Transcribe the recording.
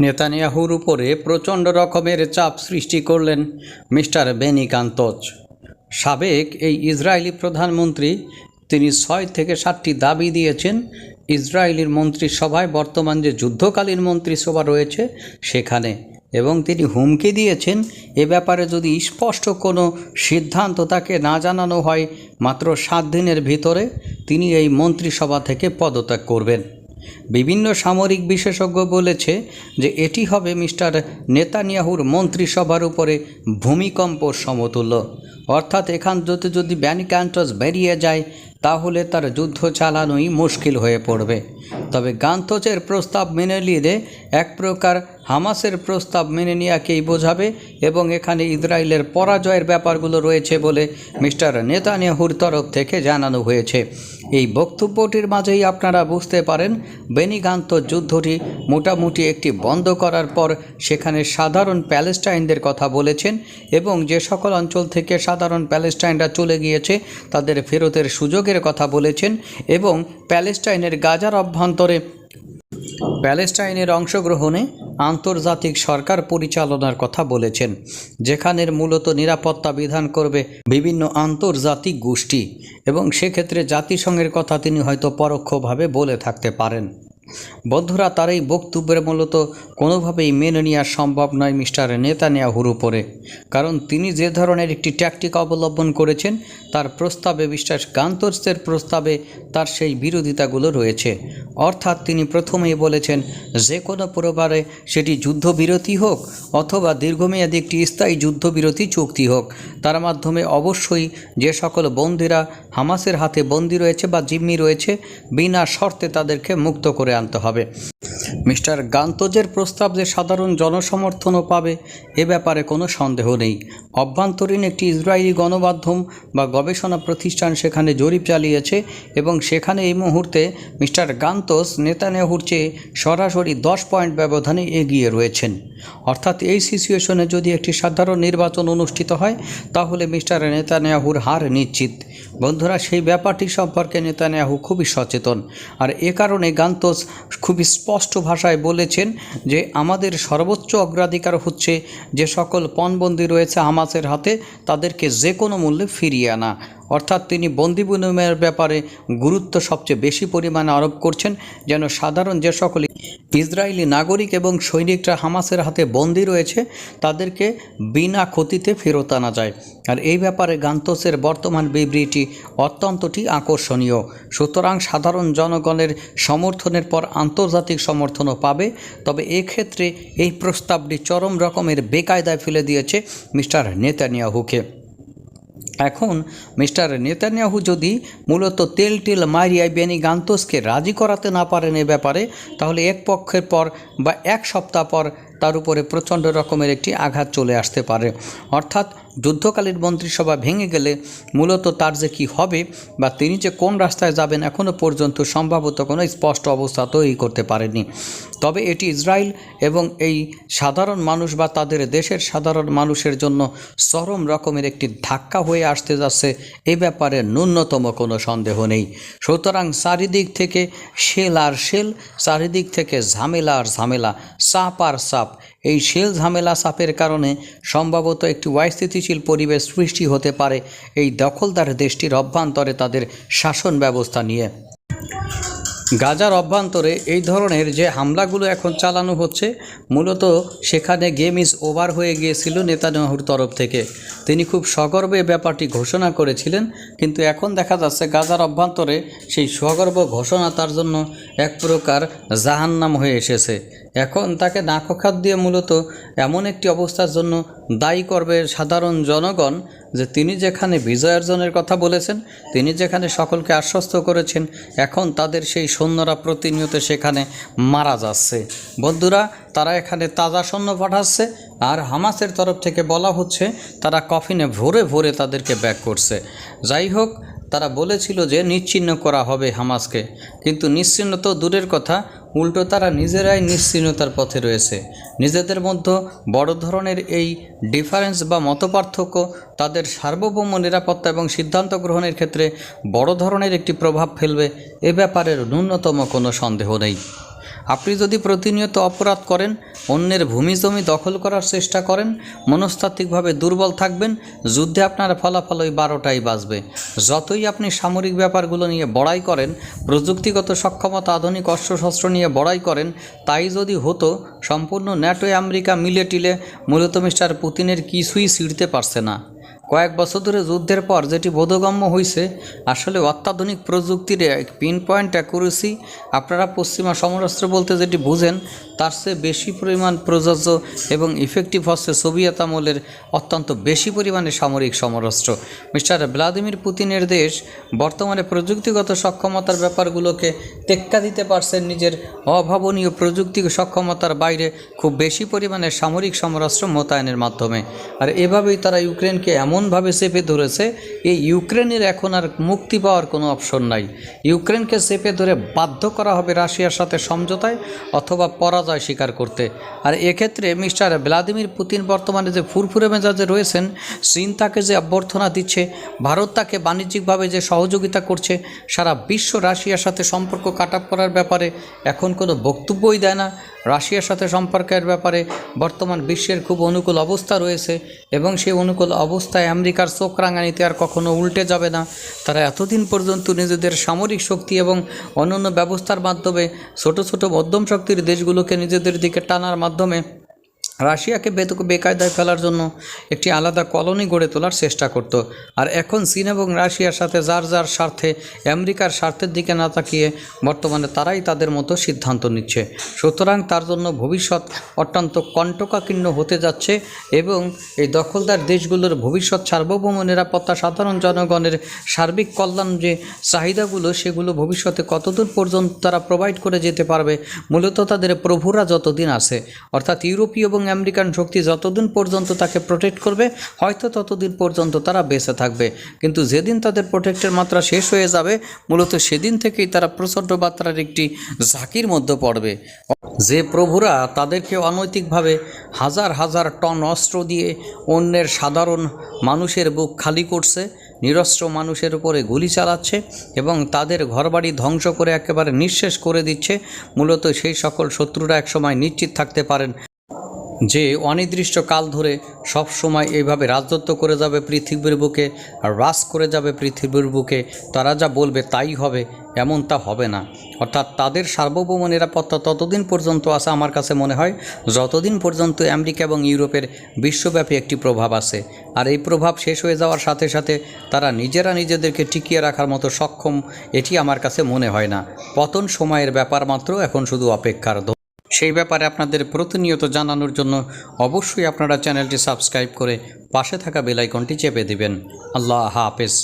নেতানিয়াহুর উপরে প্রচণ্ড রকমের চাপ সৃষ্টি করলেন মিস্টার বেনি কান্তজ সাবেক এই ইসরায়েলি প্রধানমন্ত্রী, তিনি ছয় থেকে সাতটি দাবি দিয়েছেন, ইসরায়েলির মন্ত্রিসভায় বর্তমান যে যুদ্ধকালীন মন্ত্রিসভা রয়েছে সেখানে, এবং তিনি হুমকি দিয়েছেন এ ব্যাপারে যদি স্পষ্ট কোনো সিদ্ধান্ত তাকে না জানানো হয় মাত্র সাত দিনের ভিতরে তিনি এই মন্ত্রিসভা থেকে পদত্যাগ করবেন। বিভিন্ন সামরিক বিশেষজ্ঞ বলেছে যে এটি হবে মিস্টার নেতানিয়াহুর মন্ত্রিসভার উপরে ভূমিকম্প সমতুল্য। অর্থাৎ এখান যদি যদি ব্যানিক্যান্টস বেরিয়ে যায়, তাহলে তার যুদ্ধ চালানোই মুশকিল হয়ে পড়বে। তবে গান্তোচের প্রস্তাব মেনে নিলে এক প্রকার হামাসের প্রস্তাব মেনে নেওয়াকেই বোঝাবে এবং এখানে ইসরায়েলের পরাজয়ের ব্যাপারগুলো রয়েছে বলে মিস্টার নেতানিয়াহুর তরফ থেকে জানানো হয়েছে। এই বক্তব্যটির মাঝেই আপনারা বুঝতে পারেন, বেনিগান্ত যুদ্ধটি মোটামুটি একটি বন্ধ করার পর সেখানে সাধারণ প্যালেস্টাইনদের কথা বলেছেন এবং যে সকল অঞ্চল থেকে সাধারণ প্যালেস্টাইনরা চলে গিয়েছে তাদের ফেরতের সুযোগের কথা বলেছেন এবং প্যালেস্টাইনের গাজার অভ্যন্তরে প্যালেস্টাইনের অংশগ্রহণে আন্তর্জাতিক সরকার পরিচালনার কথা বলেছেন, যেখানের মূলত নিরাপত্তা বিধান করবে বিভিন্ন আন্তর্জাতিক গোষ্ঠী এবং সেক্ষেত্রে জাতিসংঘের কথা তিনি হয়তো পরোক্ষভাবে বলে থাকতে পারেন। বন্ধুরা, তার এই বক্তব্যের মূলত কোনোভাবেই মেনে নেওয়া সম্ভব নয় মিস্টার নেতানিয়াহুর উপরে। কারণ তিনি যে ধরনের একটি ট্যাকটিক অবলম্বন করেছেন, তার প্রস্তাবে বিশ্বাস গান্তর্সের প্রস্তাবে তার সেই বিরোধিতাগুলো রয়েছে। অর্থাৎ তিনি প্রথমেই বলেছেন, যে কোনো প্রকারে সেটি যুদ্ধবিরতি হোক অথবা দীর্ঘমেয়াদী একটি স্থায়ী যুদ্ধবিরতি চুক্তি হোক, তার মাধ্যমে অবশ্যই যে সকল বন্দিরা হামাসের হাতে বন্দি রয়েছে বা জিম্মি রয়েছে, বিনা শর্তে তাদেরকে মুক্ত করে আনতে হবে। মিস্টার গান্তজের প্রস্তাব যে সাধারণ জনসমর্থনও পাবে, এ ব্যাপারে কোনো সন্দেহ নেই। অভ্যন্তরীণ একটি ইসরায়েলি গণমাধ্যম বা গবেষণা প্রতিষ্ঠান সেখানে জরিপ চালিয়েছে এবং সেখানে এই মুহূর্তে মিস্টার গান্তোস নেতানিয়াহুর চেয়ে সরাসরি দশ পয়েন্ট ব্যবধানে এগিয়ে রয়েছেন। অর্থাৎ এই সিচুয়েশনে যদি একটি সাধারণ নির্বাচন অনুষ্ঠিত হয়, তাহলে মিস্টার নেতানিয়াহুর হার নিশ্চিত। বন্ধুরা, সেই ব্যাপারটি সম্পর্কে নেতানিয়াহু খুবই সচেতন। আর এ কারণে গান্তোস খুবই স্পষ্ট ভাষায় বলেছেন যে, আমাদের সর্বোচ্চ অগ্রাধিকার হচ্ছে যে সকল পণবন্দি রয়েছে হামাসের হাতে, তাদেরকে যে কোনো মূল্যে ফিরিয়ে আনা। অর্থাৎ তিনি বন্দি বিনিময়ের ব্যাপারে গুরুত্ব সবচেয়ে বেশি পরিমাণে আরোপ করছেন যেন সাধারণ যে সকল ইসরায়েলি নাগরিক এবং সৈনিকরা হামাসের হাতে বন্দি রয়েছে, তাদেরকে বিনা ক্ষতিতে ফেরত আনা যায়। আর এই ব্যাপারে গান্তসের বর্তমান বিবৃতি অত্যন্তটি আকর্ষণীয়। সুতরাং সাধারণ জনগণের সমর্থনের পর আন্তর্জাতিক সমর্থনও পাবে। তবে এক্ষেত্রে এই প্রস্তাবটি চরম রকমের বেকায়দায় ফেলে দিয়েছে মিস্টার নেতানিয়াহুকে। এখন মিস্টার নেতানিয়াহু যদি মূলত তেল টেল মারিয়ায় বেনি গান্তোসকে রাজি করাতে না পারেন এ ব্যাপারে, তাহলে এক পক্ষের পর বা এক সপ্তাহ পর তার উপরে প্রচণ্ড রকমের একটি আঘাত চলে আসতে পারে। অর্থাৎ যুদ্ধকালীন মন্ত্রিসভা ভেঙে গেলে মূলত তার যে কি হবে বা তিনি যে কোন রাস্তায় যাবেন এখনও পর্যন্ত সম্ভবত কোনো স্পষ্ট অবস্থা তৈরি করতে পারেনি তবে এটি ইসরায়েল এবং এই সাধারণ মানুষ বা তাদের দেশের সাধারণ মানুষের জন্য চরম রকমের একটি ধাক্কা হয়ে আসতে যাচ্ছে, এ ব্যাপারে ন্যূনতম কোনো সন্দেহ নেই। সুতরাং চারিদিক থেকে শেল আর শেল, চারিদিক থেকে ঝামেলা আর ঝামেলা, চাপ আর চাপ এই শেল ঝামেলা চাপের কারণে সম্ভবত একটি অস্থিতিশীল পরিবেশ সৃষ্টি হতে পারে এই দখলদার দেশটির অভ্যন্তরে তাদের শাসন ব্যবস্থা নিয়ে। গাজার অভ্যন্তরে এই ধরনের যে হামলাগুলো এখন চালানো হচ্ছে, মূলত সেখানে গেম ইজ ওভার হয়ে গিয়েছিল নেতানিয়াহুর তরফ থেকে। তিনি খুব সগর্বে ব্যাপারটি ঘোষণা করেছিলেন, কিন্তু এখন দেখা যাচ্ছে গাজার অভ্যন্তরে সেই সগর্ব ঘোষণা তার জন্য এক প্রকার জাহান্নাম হয়ে এসেছে। এখন তাকে নাকখাত দিয়ে মূলত এমন একটি অবস্থার জন্য দায়ী করবে সাধারণ জনগণ যে তিনি যেখানে বিজয় অর্জনের কথা বলেছেন, তিনি যেখানে সকলকে আশ্বস্ত করেছেন, এখন তাদের সেই সৈন্যরা প্রতিনিয়ত সেখানে মারা যাচ্ছে। বন্ধুরা, তারা এখানে তাজা সৈন্য পাঠাচ্ছে আর হামাসের তরফ থেকে বলা হচ্ছে, তারা কফিনে ভরে ভরে তাদেরকে ব্যাক করছে। যাই হোক, তারা বলেছিল যে নিশ্চিহ্ন করা হবে হামাসকে। কিন্তু নিশ্চিহ্ন তো দূরের কথা উল্টো তারা নিজেরাই নিশ্চিন্নতার পথে রয়েছে। নিজেদের মধ্যে বড় ধরনের এই ডিফারেন্স বা মতপার্থক্য তাদের সার্বভৌম নিরাপত্তা এবং সিদ্ধান্ত গ্রহণের ক্ষেত্রে বড় ধরনের একটি প্রভাব ফেলবে এ ব্যাপারের ন্যূনতম কোনো সন্দেহ নেই। আপনি যদি প্রতিনিয়ত অপরাধ করেন, অন্যের ভূমি জমি দখল করার চেষ্টা করেন, মনস্তাত্ত্বিকভাবে দুর্বল থাকবেন, যুদ্ধে আপনার ফলাফল ওই বারোটাই বাজবে যতই আপনি সামরিক ব্যাপারগুলো নিয়ে বড়াই করেন, প্রযুক্তিগত সক্ষমতা, আধুনিক অস্ত্রশস্ত্র নিয়ে বড়াই করেন, তাই যদি হতো, সম্পূর্ণ ন্যাটো আমেরিকা মিলে টিলে মূলত মিস্টার পুতিনের কিছুই ছিঁড়তে পারছে না। কয়েক বছর ধরে যুদ্ধের পর যেটি বোধগম্য হয়েছে আসলে অত্যাধুনিক প্রযুক্তির এক পিন পয়েন্ট অ্যাকুরেসি আপনারা পশ্চিমা সমরাস্ত্র বলতে যেটি বুঝেন, তার চেয়ে বেশি পরিমাণ প্রযোজ্য এবং ইফেক্টিভ হচ্ছে সোভিয়েত আমলের অত্যন্ত বেশি পরিমাণে সামরিক সমরাস্ত্র। মিস্টার ভ্লাদিমির পুতিনের দেশ বর্তমানে প্রযুক্তিগত সক্ষমতার ব্যাপারগুলোকে টেক্কা দিতে পারছেন নিজের অভাবনীয় প্রযুক্তি সক্ষমতার বাইরে খুব বেশি পরিমাণে সামরিক সমরাস্ত্র মোতায়েনের মাধ্যমে। আর এভাবেই তারা ইউক্রেনকে এমনভাবে চেপে ধরেছে, এই ইউক্রেনের এখন আর মুক্তি পাওয়ার কোনো অপশন নাই। ইউক্রেনকে চেপে ধরে বাধ্য করা হবে রাশিয়ার সাথে সমঝোতায় অথবা পরাজয় স্বীকার করতে। আর এক্ষেত্রে মিস্টার ভ্লাদিমির পুতিন বর্তমানে যে ফুরফুরে মেজাজে রয়েছেন, চীন তাকে যে অভ্যর্থনা দিচ্ছে, ভারত তাকে বাণিজ্যিকভাবে যে সহযোগিতা করছে, সারা বিশ্ব রাশিয়ার সাথে সম্পর্ক কাটাপ করার ব্যাপারে এখন কোনো বক্তব্যই দেয় না। রাশিয়ার সাথে সম্পর্কের ব্যাপারে বর্তমান বিশ্বের খুব অনুকূল অবস্থা রয়েছে এবং সেই অনুকূল অবস্থায় আমেরিকার চোখ রাঙানিতে আর কখনো উল্টে যাবে না। তারা এতদিন পর্যন্ত নিজেদের সামরিক শক্তি এবং অন্যান্য ব্যবস্থার মাধ্যমে ছোট ছোট মধ্যম শক্তির দেশগুলোকে নিজেদের দিকে টানার মাধ্যমে রাশিয়াকে বেকায়দায় ফেলার জন্য একটি আলাদা কলোনি গড়ে তোলার চেষ্টা করত। আর এখন চীন এবং রাশিয়ার সাথে যার যার স্বার্থে, আমেরিকার স্বার্থের দিকে না তাকিয়ে বর্তমানে তারাই তাদের মতো সিদ্ধান্ত নিচ্ছে। সুতরাং তার জন্য ভবিষ্যৎ অত্যন্ত কণ্টকাকীর্ণ হতে যাচ্ছে এবং এই দখলদার দেশগুলোর ভবিষ্যৎ সার্বভৌম নিরাপত্তা সাধারণ জনগণের সার্বিক কল্যাণ যে চাহিদাগুলো, সেগুলো ভবিষ্যতে কতদূর পর্যন্ত তারা প্রোভাইড করে যেতে পারবে, মূলত তাদের প্রভুরা যতদিন আছে। অর্থাৎ ইউরোপীয় আমেরিকান শক্তি যতদিন পর্যন্ত তাকে প্রোটেক্ট করবে, হয়তো ততদিন পর্যন্ত তারা বেঁচে থাকবে। কিন্তু যেদিন তাদের প্রোটেক্টের মাত্রা শেষ হয়ে যাবে, মূলত সেদিন থেকেই তারা প্রচণ্ড মাত্রার একটি ঝাঁকির মধ্যে পড়বে। যে প্রভুরা তাদেরকে অনৈতিকভাবে হাজার হাজার টন অস্ত্র দিয়ে অন্যের সাধারণ মানুষের বুক খালি করছে, নিরস্ত্র মানুষের উপরে গুলি চালাচ্ছে এবং তাদের ঘরবাড়ি ধ্বংস করে একেবারে নিঃশেষ করে দিচ্ছে, মূলত সেই সকল শত্রুরা একসময় নিশ্চিত থাকতে পারেন। যে অনির্দিষ্ট কাল ধরে সব সময় এইভাবে রাজত্ব করে যাবে পৃথিবীর বুকে রাজ করে যাবে পৃথিবীর বুকে, তারা যা বলবে তাই হবে, এমন তা হবে না। অর্থাৎ তাদের সার্বভৌম নিরাপত্তা ততদিন পর্যন্ত আছে আমার কাছে মনে হয়, যতদিন পর্যন্ত আমেরিকা এবং ইউরোপের বিশ্বব্যাপী একটি প্রভাব আছে। আর এই প্রভাব শেষ হয়ে যাওয়ার সাথে সাথে তারা নিজেরা নিজেদেরকে টিকিয়ে রাখার মতো সক্ষম, এটি আমার কাছে মনে হয় না। পতন সময়ের ব্যাপার মাত্র, এখন শুধু অপেক্ষার। সেই ব্যাপারে আপনাদের প্রতিনিয়ত জানানোর জন্য অবশ্যই আপনারা চ্যানেলটি সাবস্ক্রাইব করে পাশে থাকা বেলাইকনটি চেপে দেবেন। আল্লাহ হাফেজ।